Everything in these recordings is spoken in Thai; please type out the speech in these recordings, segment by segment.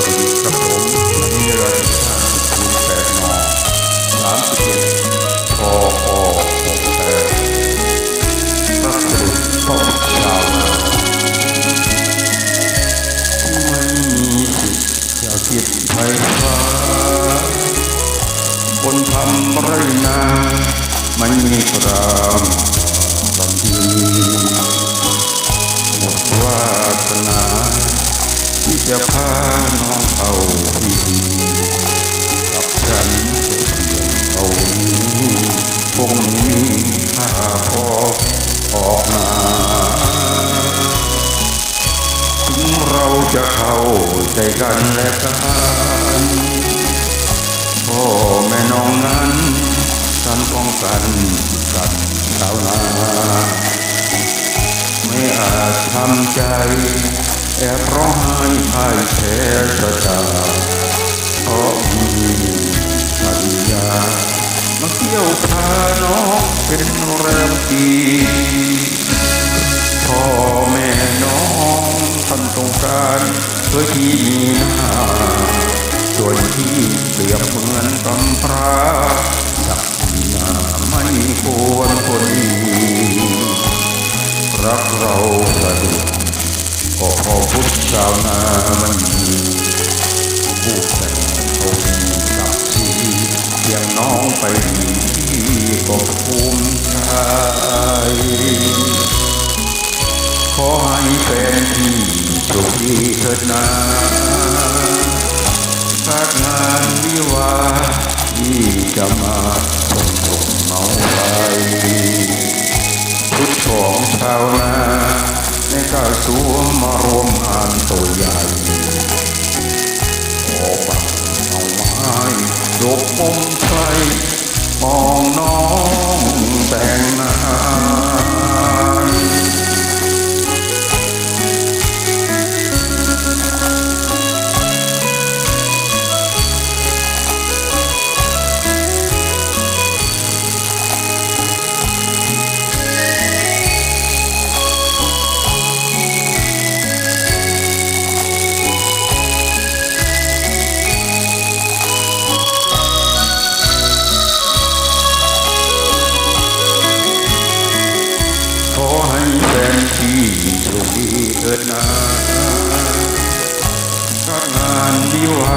วัสดีครับผมวันนี้เราจะทำศูนย์แปดนอสามสิบเอ็ดพอพอหกแปดพระบุรุษพ่อชาวนาไม่มีสิทธิ์จะคิดไฟฟ้าบนทำไรนาไม่มีกราม ใจกันและกันพ่อแม่น้องนั้นกันป้องกันกันชาวนาไม่อาจทำใจแอบร้องไห้พ่ายแพ้ชะตาเพราะมีภรรยามาเกี่ยวพาน้องเป็นแรมปีพ่อแม่น้องท่านต้องการ เพื่อที่มีหน้าส่วนที่เปรียบเหมือนกำพร้าสักทีหน้าไม่ควรคนดีรักเราประดุจก็พอพุทธชาวนามันมีผู้แต่งเขามีกับที่เพียงน้องไปดีที่ก็ภูมิใจขอให้แฟนที่ โชคดีเถิดนาการงานวิวาที่จะมาส่งตรงเมาไปชุดของชาวนาในกาสวมมารวมงานตัวใหญ่ขอบังเอาไม้ยกมุมไฟมองน้อ ที่โชคดีเถิดนากางานวิวา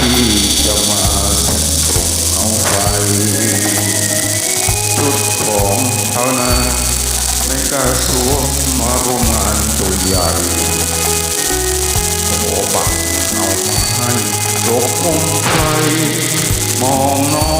ที่จะมาส่งตรงเอาไปชุดของชาวนไม่กล้าสวมมาร่วมงานตัวใหญ่ขอบังเอาไม้ยกมุมไฟมองน้อง